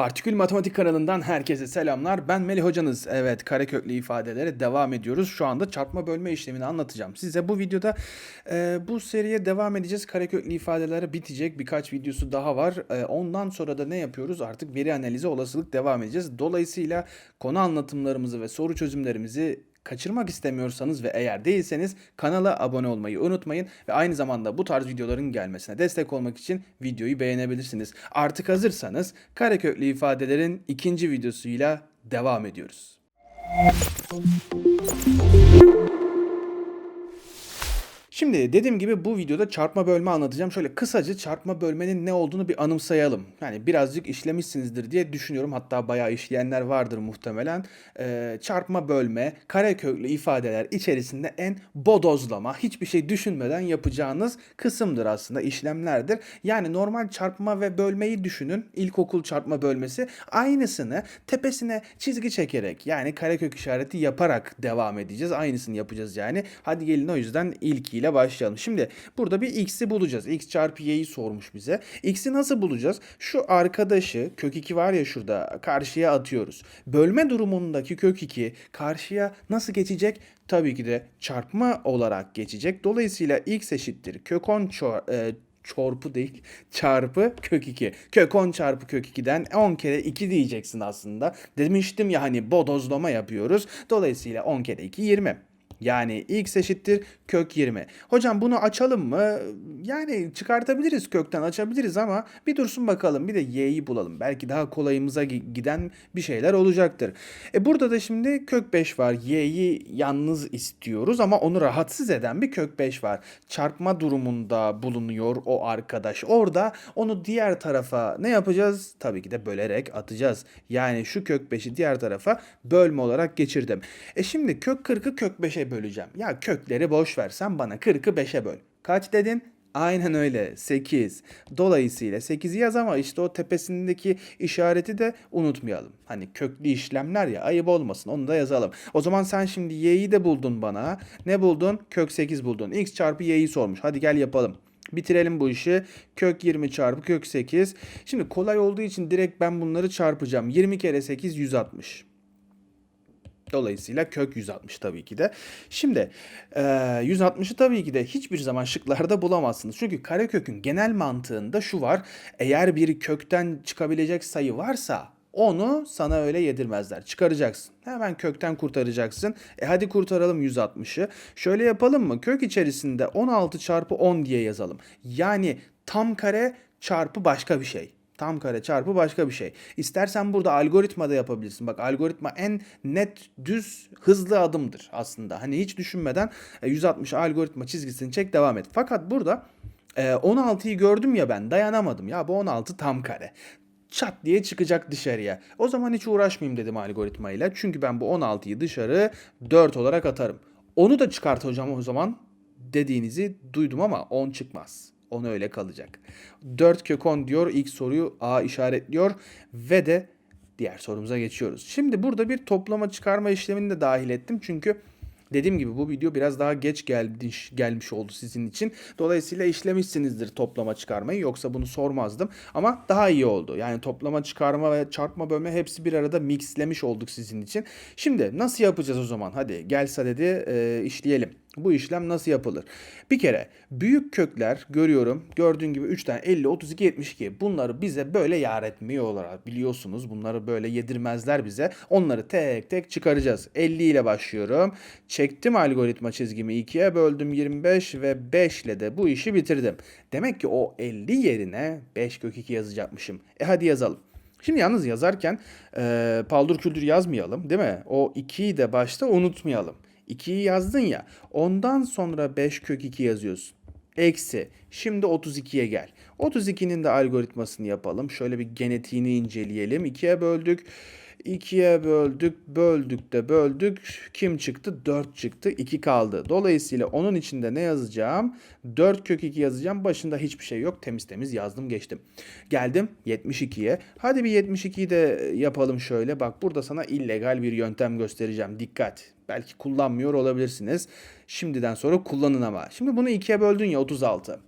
Partikül Matematik kanalından herkese selamlar. Ben Melih hocanız. Evet, kareköklü ifadelere devam ediyoruz. Şu anda çarpma bölme işlemini anlatacağım. Size bu videoda e, bu seriye devam edeceğiz. Kareköklü ifadelere bitecek. Birkaç videosu daha var. E, ondan sonra da ne yapıyoruz? Artık veri analizi olasılık devam edeceğiz. Dolayısıyla konu anlatımlarımızı ve soru çözümlerimizi kaçırmak istemiyorsanız ve eğer değilseniz kanala abone olmayı unutmayın ve aynı zamanda bu tarz videoların gelmesine destek olmak için videoyu beğenebilirsiniz. Artık hazırsanız kareköklü ifadelerin ikinci videosuyla devam ediyoruz. Şimdi dediğim gibi bu videoda çarpma bölme anlatacağım. Şöyle kısaca çarpma bölmenin ne olduğunu bir anımsayalım. Yani birazcık işlemişsinizdir diye düşünüyorum. Hatta bayağı işleyenler vardır muhtemelen. Ee, çarpma bölme, kareköklü ifadeler içerisinde en bodozlama, hiçbir şey düşünmeden yapacağınız kısımdır aslında, işlemlerdir. Yani normal çarpma ve bölmeyi düşünün. İlkokul çarpma bölmesi. Aynısını tepesine çizgi çekerek yani karekök işareti yaparak devam edeceğiz. Aynısını yapacağız yani. Hadi gelin o yüzden ilkiyle başlayalım. Şimdi burada bir x'i bulacağız. x çarpı y'yi sormuş bize. x'i nasıl bulacağız? Şu arkadaşı kök 2 var ya şurada karşıya atıyoruz. Bölme durumundaki kök 2 karşıya nasıl geçecek? Tabii ki de çarpma olarak geçecek. Dolayısıyla x eşittir kök 10 çar- e, çarpı değil çarpı kök 2. Kök 10 çarpı kök 2'den 10 kere 2 diyeceksin aslında. Demiştim ya hani bodozlama yapıyoruz. Dolayısıyla 10 kere 2 20. Yani x eşittir kök 20. Hocam bunu açalım mı? Yani çıkartabiliriz kökten açabiliriz ama bir dursun bakalım bir de y'yi bulalım. Belki daha kolayımıza gi- giden bir şeyler olacaktır. E burada da şimdi kök 5 var. Y'yi yalnız istiyoruz ama onu rahatsız eden bir kök 5 var. Çarpma durumunda bulunuyor o arkadaş. Orada onu diğer tarafa ne yapacağız? Tabii ki de bölerek atacağız. Yani şu kök 5'i diğer tarafa bölme olarak geçirdim. E şimdi kök 40'ı kök 5'e böleceğim. Ya kökleri boş ver sen bana 40'ı 5'e böl. Kaç dedin? Aynen öyle 8. Dolayısıyla 8'i yaz ama işte o tepesindeki işareti de unutmayalım. Hani köklü işlemler ya ayıp olmasın onu da yazalım. O zaman sen şimdi y'yi de buldun bana. Ne buldun? Kök 8 buldun. x çarpı y'yi sormuş. Hadi gel yapalım. Bitirelim bu işi. Kök 20 çarpı kök 8. Şimdi kolay olduğu için direkt ben bunları çarpacağım. 20 kere 8 160. Dolayısıyla kök 160 tabii ki de. Şimdi e, 160'ı tabii ki de hiçbir zaman şıklarda bulamazsınız. Çünkü karekökün genel mantığında şu var. Eğer bir kökten çıkabilecek sayı varsa onu sana öyle yedirmezler. Çıkaracaksın. Hemen kökten kurtaracaksın. E hadi kurtaralım 160'ı. Şöyle yapalım mı? Kök içerisinde 16 çarpı 10 diye yazalım. Yani tam kare çarpı başka bir şey. Tam kare çarpı başka bir şey. İstersen burada algoritma da yapabilirsin. Bak algoritma en net, düz, hızlı adımdır aslında. Hani hiç düşünmeden e, 160 algoritma çizgisini çek devam et. Fakat burada e, 16'yı gördüm ya ben dayanamadım. Ya bu 16 tam kare çat diye çıkacak dışarıya. O zaman hiç uğraşmayayım dedim algoritmayla. Çünkü ben bu 16'yı dışarı 4 olarak atarım. Onu da çıkart hocam o zaman dediğinizi duydum ama 10 çıkmaz. Onu öyle kalacak. 4 kök 10 diyor. İlk soruyu A işaretliyor ve de diğer sorumuza geçiyoruz. Şimdi burada bir toplama çıkarma işlemini de dahil ettim. Çünkü Dediğim gibi bu video biraz daha geç gelmiş, gelmiş oldu sizin için. Dolayısıyla işlemişsinizdir toplama çıkarmayı. Yoksa bunu sormazdım. Ama daha iyi oldu. Yani toplama çıkarma ve çarpma bölme hepsi bir arada mixlemiş olduk sizin için. Şimdi nasıl yapacağız o zaman? Hadi gel sadede e, işleyelim. Bu işlem nasıl yapılır? Bir kere büyük kökler görüyorum. Gördüğün gibi 3 tane 50, 32, 72. Bunları bize böyle yar etmiyorlar. Biliyorsunuz bunları böyle yedirmezler bize. Onları tek tek çıkaracağız. 50 ile başlıyorum. Çektim algoritma çizgimi 2'ye böldüm 25 ve 5 ile de bu işi bitirdim. Demek ki o 50 yerine 5 kök 2 yazacakmışım. E hadi yazalım. Şimdi yalnız yazarken e, paldır küldür yazmayalım değil mi? O 2'yi de başta unutmayalım. 2'yi yazdın ya. Ondan sonra 5 kök 2 yazıyorsun. Eksi. Şimdi 32'ye gel. 32'nin de algoritmasını yapalım. Şöyle bir genetiğini inceleyelim. 2'ye böldük. 2'ye böldük, böldük de böldük. Kim çıktı? 4 çıktı. 2 kaldı. Dolayısıyla onun içinde ne yazacağım? 4 kök 2 yazacağım. Başında hiçbir şey yok. Temiz temiz yazdım geçtim. Geldim 72'ye. Hadi bir 72'yi de yapalım şöyle. Bak burada sana illegal bir yöntem göstereceğim. Dikkat. Belki kullanmıyor olabilirsiniz. Şimdiden sonra kullanın ama. Şimdi bunu 2'ye böldün ya 36.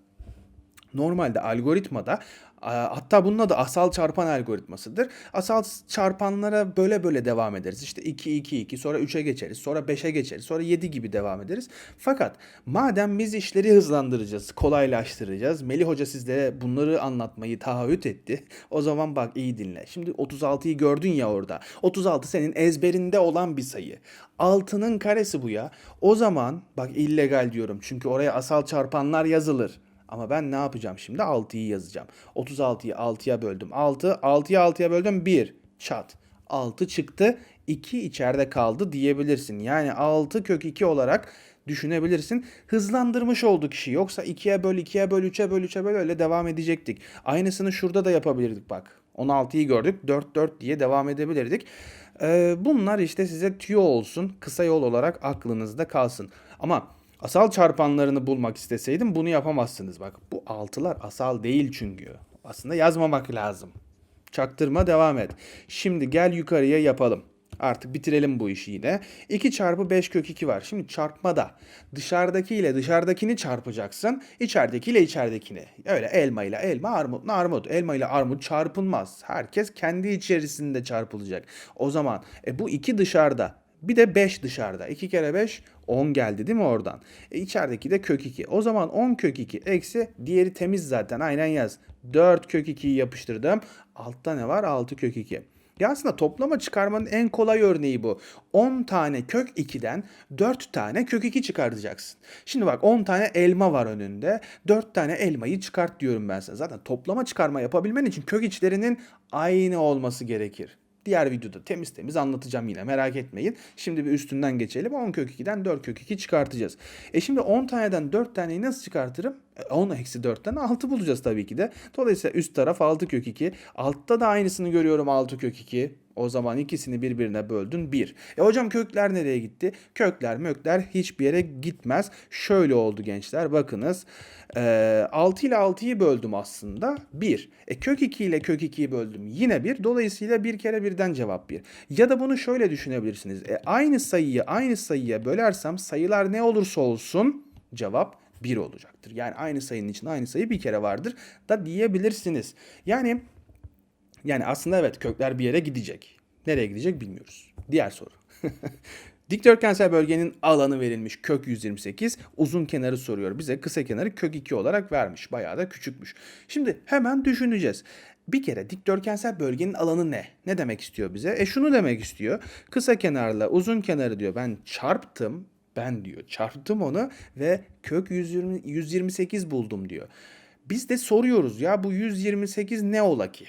Normalde algoritmada Hatta bunun adı asal çarpan algoritmasıdır. Asal çarpanlara böyle böyle devam ederiz. İşte 2, 2, 2 sonra 3'e geçeriz. Sonra 5'e geçeriz. Sonra 7 gibi devam ederiz. Fakat madem biz işleri hızlandıracağız, kolaylaştıracağız. Melih Hoca sizlere bunları anlatmayı taahhüt etti. O zaman bak iyi dinle. Şimdi 36'yı gördün ya orada. 36 senin ezberinde olan bir sayı. 6'nın karesi bu ya. O zaman bak illegal diyorum. Çünkü oraya asal çarpanlar yazılır. Ama ben ne yapacağım şimdi? 6'yı yazacağım. 36'yı 6'ya böldüm. 6. 6'yı 6'ya böldüm. 1. Çat. 6 çıktı. 2 içeride kaldı diyebilirsin. Yani 6 kök 2 olarak düşünebilirsin. Hızlandırmış olduk işi. Yoksa 2'ye böl 2'ye böl 3'e böl 3'e böl öyle devam edecektik. Aynısını şurada da yapabilirdik bak. 16'yı gördük. 4 4 diye devam edebilirdik. Ee, bunlar işte size tüyo olsun. Kısa yol olarak aklınızda kalsın. Ama Asal çarpanlarını bulmak isteseydim bunu yapamazsınız. Bak bu altılar asal değil çünkü. Aslında yazmamak lazım. Çaktırma devam et. Şimdi gel yukarıya yapalım. Artık bitirelim bu işi yine. 2 çarpı 5 kök 2 var. Şimdi çarpmada dışarıdaki ile dışarıdakini çarpacaksın. İçerideki ile içeridekini. Öyle elma ile elma, armut ile armut. Elma ile armut çarpılmaz. Herkes kendi içerisinde çarpılacak. O zaman e, bu iki dışarıda. Bir de 5 dışarıda. 2 kere 5 10 geldi değil mi oradan? E içerideki de kök 2. O zaman 10 kök 2 eksi diğeri temiz zaten aynen yaz. 4 kök 2'yi yapıştırdım. Altta ne var? 6 kök 2. Ya aslında toplama çıkarmanın en kolay örneği bu. 10 tane kök 2'den 4 tane kök 2 çıkartacaksın. Şimdi bak 10 tane elma var önünde. 4 tane elmayı çıkart diyorum ben sana. Zaten toplama çıkarma yapabilmen için kök içlerinin aynı olması gerekir. Diğer videoda temiz temiz anlatacağım yine merak etmeyin. Şimdi bir üstünden geçelim. 10 kök 2'den 4 kök 2 çıkartacağız. E şimdi 10 taneden 4 taneyi nasıl çıkartırım? 10 e, eksi 4'ten 6 bulacağız tabii ki de. Dolayısıyla üst taraf 6 kök 2. Altta da aynısını görüyorum 6 kök 2. O zaman ikisini birbirine böldün 1. E hocam kökler nereye gitti? Kökler mökler hiçbir yere gitmez. Şöyle oldu gençler bakınız. E, 6 ile 6'yı böldüm aslında 1. E kök 2 ile kök 2'yi böldüm yine 1. Dolayısıyla bir kere birden cevap 1. Ya da bunu şöyle düşünebilirsiniz. E, aynı sayıyı aynı sayıya bölersem sayılar ne olursa olsun cevap 1 olacaktır. Yani aynı sayının içinde aynı sayı bir kere vardır da diyebilirsiniz. Yani yani aslında evet kökler bir yere gidecek. Nereye gidecek bilmiyoruz. Diğer soru. Dikdörtgensel bölgenin alanı verilmiş kök 128. Uzun kenarı soruyor bize. Kısa kenarı kök 2 olarak vermiş. Bayağı da küçükmüş. Şimdi hemen düşüneceğiz. Bir kere dikdörtgensel bölgenin alanı ne? Ne demek istiyor bize? E şunu demek istiyor. Kısa kenarla uzun kenarı diyor ben çarptım. Ben diyor çarptım onu ve kök 120, 128 buldum diyor. Biz de soruyoruz ya bu 128 ne ola ki?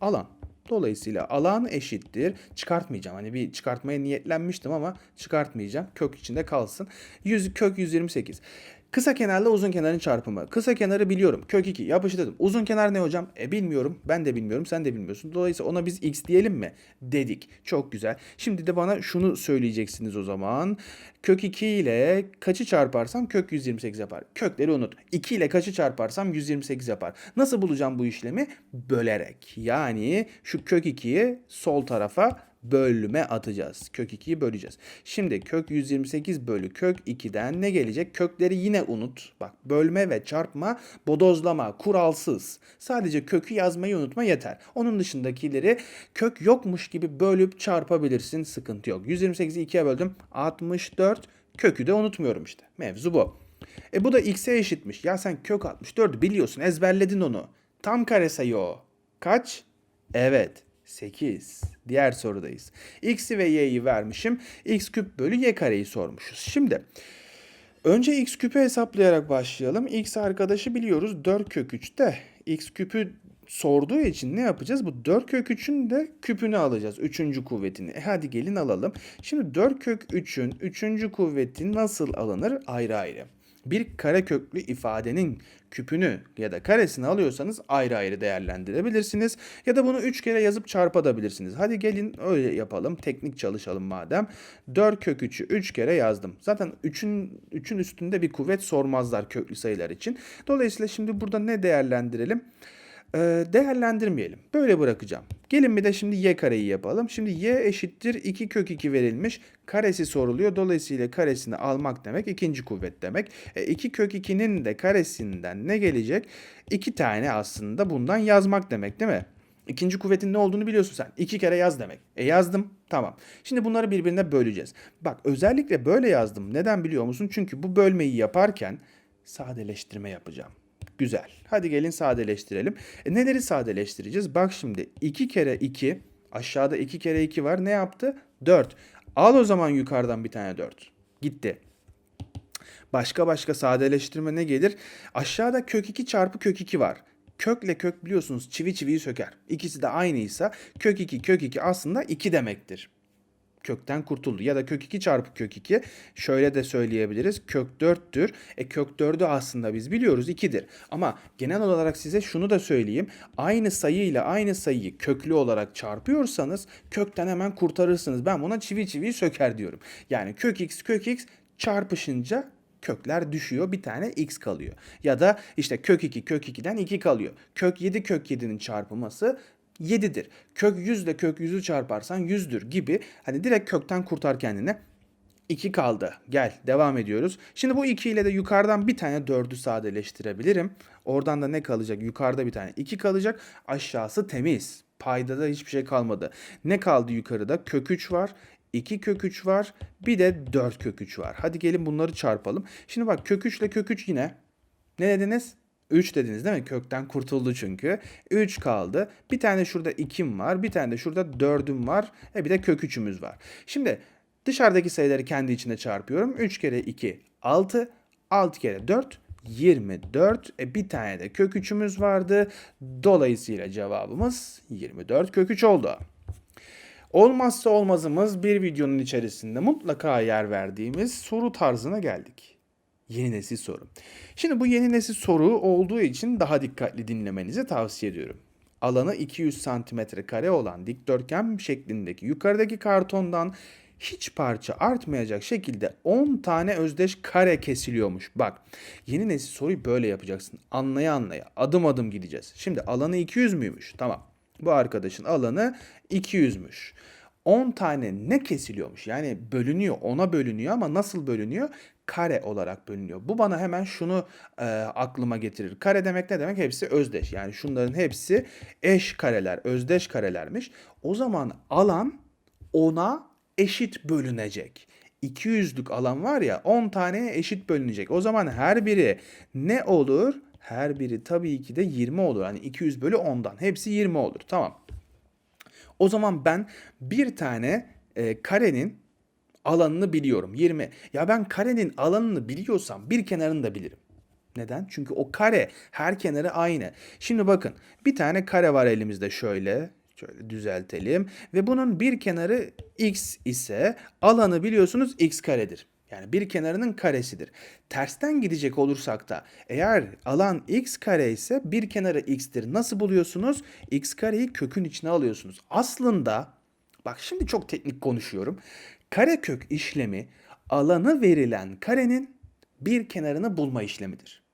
Alan. Dolayısıyla alan eşittir. Çıkartmayacağım. Hani bir çıkartmaya niyetlenmiştim ama çıkartmayacağım. Kök içinde kalsın. 100, kök 128. Kısa kenarla uzun kenarın çarpımı. Kısa kenarı biliyorum. Kök 2 yapıştırdım. Uzun kenar ne hocam? E bilmiyorum. Ben de bilmiyorum. Sen de bilmiyorsun. Dolayısıyla ona biz x diyelim mi? Dedik. Çok güzel. Şimdi de bana şunu söyleyeceksiniz o zaman. Kök 2 ile kaçı çarparsam kök 128 yapar. Kökleri unut. 2 ile kaçı çarparsam 128 yapar. Nasıl bulacağım bu işlemi? Bölerek. Yani şu kök 2'yi sol tarafa bölüme atacağız. Kök 2'yi böleceğiz. Şimdi kök 128 bölü kök 2'den ne gelecek? Kökleri yine unut. Bak bölme ve çarpma, bodozlama, kuralsız. Sadece kökü yazmayı unutma yeter. Onun dışındakileri kök yokmuş gibi bölüp çarpabilirsin. Sıkıntı yok. 128'i 2'ye böldüm. 64. Kökü de unutmuyorum işte. Mevzu bu. E bu da x'e eşitmiş. Ya sen kök 64 biliyorsun ezberledin onu. Tam kare sayı o. Kaç? Evet 8. Diğer sorudayız. X'i ve y'yi vermişim. X küp bölü y kareyi sormuşuz. Şimdi önce x küpü hesaplayarak başlayalım. X arkadaşı biliyoruz 4 kök 3'te. X küpü sorduğu için ne yapacağız? Bu 4 kök 3'ün de küpünü alacağız. Üçüncü kuvvetini. E hadi gelin alalım. Şimdi 4 kök 3'ün üçüncü kuvveti nasıl alınır? Ayrı ayrı bir kare köklü ifadenin küpünü ya da karesini alıyorsanız ayrı ayrı değerlendirebilirsiniz. Ya da bunu 3 kere yazıp çarpabilirsiniz. Hadi gelin öyle yapalım. Teknik çalışalım madem. 4 kök 3'ü 3 kere yazdım. Zaten 3'ün 3'ün üstünde bir kuvvet sormazlar köklü sayılar için. Dolayısıyla şimdi burada ne değerlendirelim? E, değerlendirmeyelim. Böyle bırakacağım. Gelin bir de şimdi y kareyi yapalım. Şimdi y eşittir 2 kök 2 verilmiş. Karesi soruluyor. Dolayısıyla karesini almak demek ikinci kuvvet demek. E, 2 kök 2'nin de karesinden ne gelecek? 2 tane aslında bundan yazmak demek değil mi? İkinci kuvvetin ne olduğunu biliyorsun sen. İki kere yaz demek. E yazdım. Tamam. Şimdi bunları birbirine böleceğiz. Bak özellikle böyle yazdım. Neden biliyor musun? Çünkü bu bölmeyi yaparken sadeleştirme yapacağım. Güzel. Hadi gelin sadeleştirelim. E neleri sadeleştireceğiz? Bak şimdi 2 kere 2 aşağıda 2 kere 2 var. Ne yaptı? 4. Al o zaman yukarıdan bir tane 4. Gitti. Başka başka sadeleştirme ne gelir? Aşağıda kök 2 çarpı kök 2 var. Kökle kök biliyorsunuz çivi çiviyi söker. İkisi de aynıysa kök 2 kök 2 aslında 2 demektir. Kökten kurtuldu. Ya da kök 2 çarpı kök 2 şöyle de söyleyebiliriz. Kök 4'tür. E kök 4'ü aslında biz biliyoruz 2'dir. Ama genel olarak size şunu da söyleyeyim. Aynı sayı ile aynı sayıyı köklü olarak çarpıyorsanız kökten hemen kurtarırsınız. Ben buna çivi çiviyi söker diyorum. Yani kök x kök x çarpışınca kökler düşüyor. Bir tane x kalıyor. Ya da işte kök 2 kök 2'den 2 kalıyor. Kök 7 kök 7'nin çarpılması 7'dir. Kök 100 ile kök 100'ü çarparsan 100'dür gibi. Hani direkt kökten kurtar kendine. 2 kaldı. Gel devam ediyoruz. Şimdi bu 2 ile de yukarıdan bir tane 4'ü sadeleştirebilirim. Oradan da ne kalacak? Yukarıda bir tane 2 kalacak. Aşağısı temiz. Payda da hiçbir şey kalmadı. Ne kaldı yukarıda? Kök 3 var. 2 kök 3 var. Bir de 4 kök 3 var. Hadi gelin bunları çarpalım. Şimdi bak kök 3 ile kök 3 yine. Ne dediniz? 3 dediniz değil mi? Kökten kurtuldu çünkü. 3 kaldı. Bir tane şurada 2'm var. Bir tane de şurada 4'üm var. E bir de kök 3'ümüz var. Şimdi dışarıdaki sayıları kendi içinde çarpıyorum. 3 kere 2 6. 6 kere 4 24. E bir tane de kök 3'ümüz vardı. Dolayısıyla cevabımız 24 kök 3 oldu. Olmazsa olmazımız bir videonun içerisinde mutlaka yer verdiğimiz soru tarzına geldik. Yeni nesil soru. Şimdi bu yeni nesil soru olduğu için daha dikkatli dinlemenizi tavsiye ediyorum. Alanı 200 santimetre kare olan dikdörtgen şeklindeki yukarıdaki kartondan hiç parça artmayacak şekilde 10 tane özdeş kare kesiliyormuş. Bak yeni nesil soruyu böyle yapacaksın. Anlaya anlaya adım adım gideceğiz. Şimdi alanı 200 müymüş? Tamam. Bu arkadaşın alanı 200'müş. 10 tane ne kesiliyormuş? Yani bölünüyor, ona bölünüyor ama nasıl bölünüyor? Kare olarak bölünüyor. Bu bana hemen şunu e, aklıma getirir. Kare demek ne demek? Hepsi özdeş. Yani şunların hepsi eş kareler, özdeş karelermiş. O zaman alan ona eşit bölünecek. 200'lük alan var ya 10 taneye eşit bölünecek. O zaman her biri ne olur? Her biri tabii ki de 20 olur. Hani 200 bölü 10'dan. Hepsi 20 olur. Tamam. O zaman ben bir tane e, karenin alanını biliyorum. 20. Ya ben karenin alanını biliyorsam bir kenarını da bilirim. Neden? Çünkü o kare her kenarı aynı. Şimdi bakın bir tane kare var elimizde şöyle. Şöyle düzeltelim. Ve bunun bir kenarı x ise alanı biliyorsunuz x karedir. Yani bir kenarının karesidir. Tersten gidecek olursak da eğer alan x kare ise bir kenarı x'tir. Nasıl buluyorsunuz? x kareyi kökün içine alıyorsunuz. Aslında bak şimdi çok teknik konuşuyorum. Karekök işlemi alanı verilen karenin bir kenarını bulma işlemidir.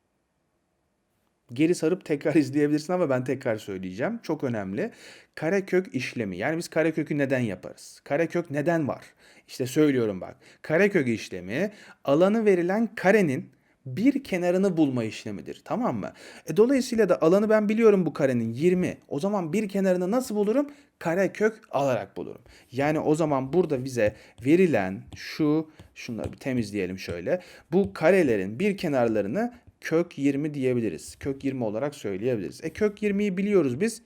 Geri sarıp tekrar izleyebilirsin ama ben tekrar söyleyeceğim. Çok önemli. Karekök işlemi. Yani biz karekökü neden yaparız? Karekök neden var? İşte söylüyorum bak. Karekök işlemi alanı verilen karenin bir kenarını bulma işlemidir. Tamam mı? E, dolayısıyla da alanı ben biliyorum bu karenin 20. O zaman bir kenarını nasıl bulurum? Karekök alarak bulurum. Yani o zaman burada bize verilen şu şunları bir temizleyelim şöyle. Bu karelerin bir kenarlarını kök 20 diyebiliriz. Kök 20 olarak söyleyebiliriz. E kök 20'yi biliyoruz biz.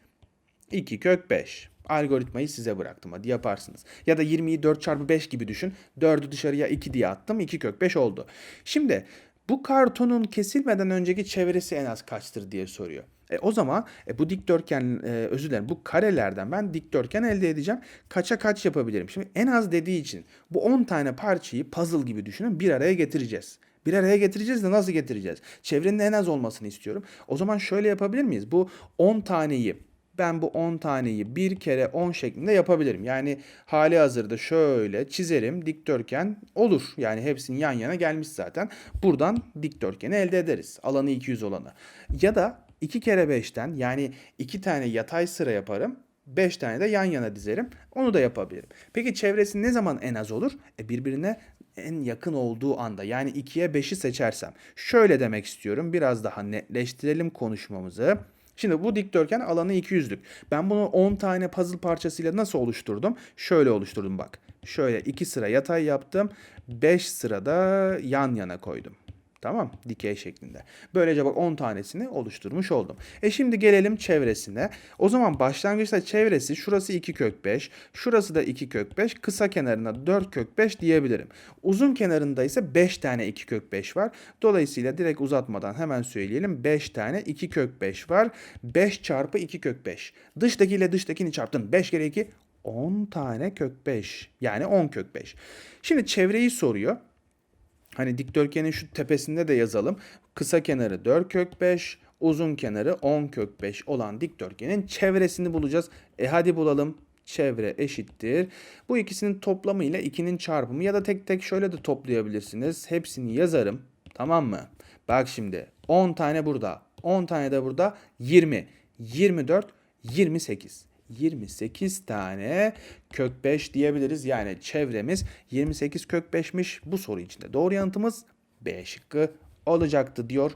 2 kök 5. Algoritmayı size bıraktım hadi yaparsınız. Ya da 20'yi 4 çarpı 5 gibi düşün. 4'ü dışarıya 2 diye attım. 2 kök 5 oldu. Şimdi bu kartonun kesilmeden önceki çevresi en az kaçtır diye soruyor. E, o zaman e, bu dikdörtgen e, özür dilerim bu karelerden ben dikdörtgen elde edeceğim. Kaça kaç yapabilirim? Şimdi en az dediği için bu 10 tane parçayı puzzle gibi düşünün bir araya getireceğiz. Bir araya getireceğiz de nasıl getireceğiz? Çevrenin en az olmasını istiyorum. O zaman şöyle yapabilir miyiz? Bu 10 taneyi ben bu 10 taneyi bir kere 10 şeklinde yapabilirim. Yani hali hazırda şöyle çizerim dikdörtgen olur. Yani hepsinin yan yana gelmiş zaten. Buradan dikdörtgeni elde ederiz. Alanı 200 olanı. Ya da 2 kere 5'ten yani 2 tane yatay sıra yaparım. 5 tane de yan yana dizerim. Onu da yapabilirim. Peki çevresi ne zaman en az olur? E birbirine en yakın olduğu anda yani 2'ye 5'i seçersem. Şöyle demek istiyorum. Biraz daha netleştirelim konuşmamızı. Şimdi bu dikdörtgen alanı 200'lük. Ben bunu 10 tane puzzle parçasıyla nasıl oluşturdum? Şöyle oluşturdum bak. Şöyle 2 sıra yatay yaptım. 5 sırada yan yana koydum. Tamam dikey şeklinde. Böylece bak 10 tanesini oluşturmuş oldum. E şimdi gelelim çevresine. O zaman başlangıçta çevresi şurası 2 kök 5. Şurası da 2 kök 5. Kısa kenarına 4 kök 5 diyebilirim. Uzun kenarında ise 5 tane 2 kök 5 var. Dolayısıyla direkt uzatmadan hemen söyleyelim. 5 tane 2 kök 5 var. 5 çarpı 2 kök 5. Dıştakiyle dıştakini çarptın. 5 kere 2 10 tane kök 5. Yani 10 kök 5. Şimdi çevreyi soruyor. Hani dikdörtgenin şu tepesinde de yazalım. Kısa kenarı 4 kök 5, uzun kenarı 10 kök 5 olan dikdörtgenin çevresini bulacağız. E hadi bulalım. Çevre eşittir. Bu ikisinin toplamı ile 2'nin çarpımı ya da tek tek şöyle de toplayabilirsiniz. Hepsini yazarım. Tamam mı? Bak şimdi 10 tane burada, 10 tane de burada 20, 24, 28. 28 tane kök 5 diyebiliriz. Yani çevremiz 28 kök 5'miş. Bu soru içinde doğru yanıtımız B şıkkı olacaktı diyor.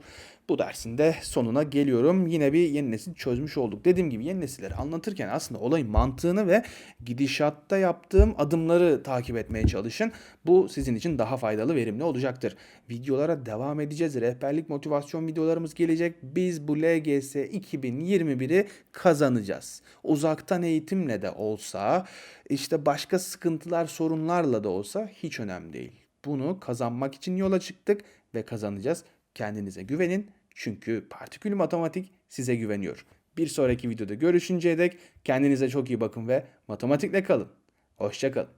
Bu dersin de sonuna geliyorum. Yine bir yeni nesil çözmüş olduk. Dediğim gibi yeni nesilleri anlatırken aslında olayın mantığını ve gidişatta yaptığım adımları takip etmeye çalışın. Bu sizin için daha faydalı, verimli olacaktır. Videolara devam edeceğiz. Rehberlik motivasyon videolarımız gelecek. Biz bu LGS 2021'i kazanacağız. Uzaktan eğitimle de olsa, işte başka sıkıntılar, sorunlarla da olsa hiç önemli değil. Bunu kazanmak için yola çıktık ve kazanacağız. Kendinize güvenin çünkü partikül matematik size güveniyor. Bir sonraki videoda görüşünceye dek kendinize çok iyi bakın ve matematikle kalın. Hoşçakalın.